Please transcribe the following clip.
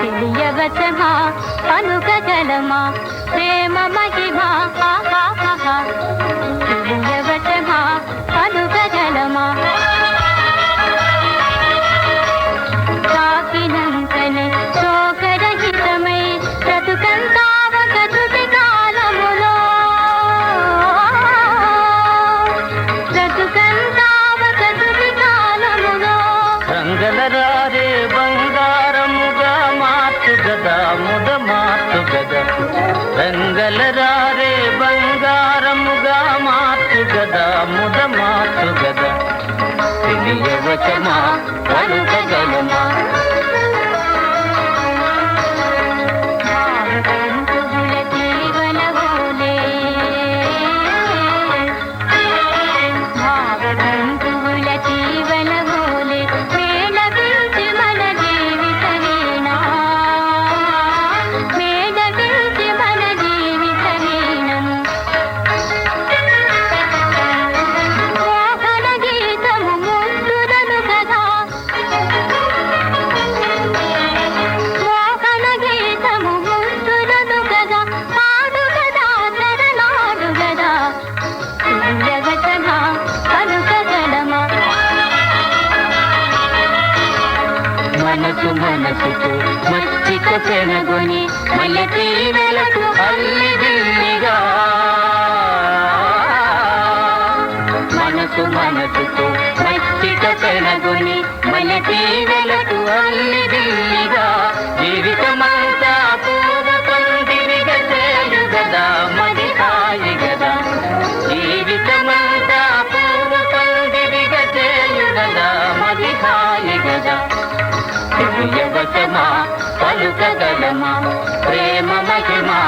తెలియవచమా అనుకగలమా ప్రేమ మహిమా గదా ముద మాతు గద వెంగల రారే బంగారముగా మాతు గద ముద మాతు గద తెలియవచమా పలుకగలమా మనసు మనసుకు మచ్చిక పెనగొని మల్లె తీవెలకు అల్లి బిల్లిగా మనసు మనసుకు మచ్చిక పెనగొని మల్లె తీవెలకు అల్లి దిల్లిగా తెలియవచమా పలుకగలమా? ప్రేమ మహిమా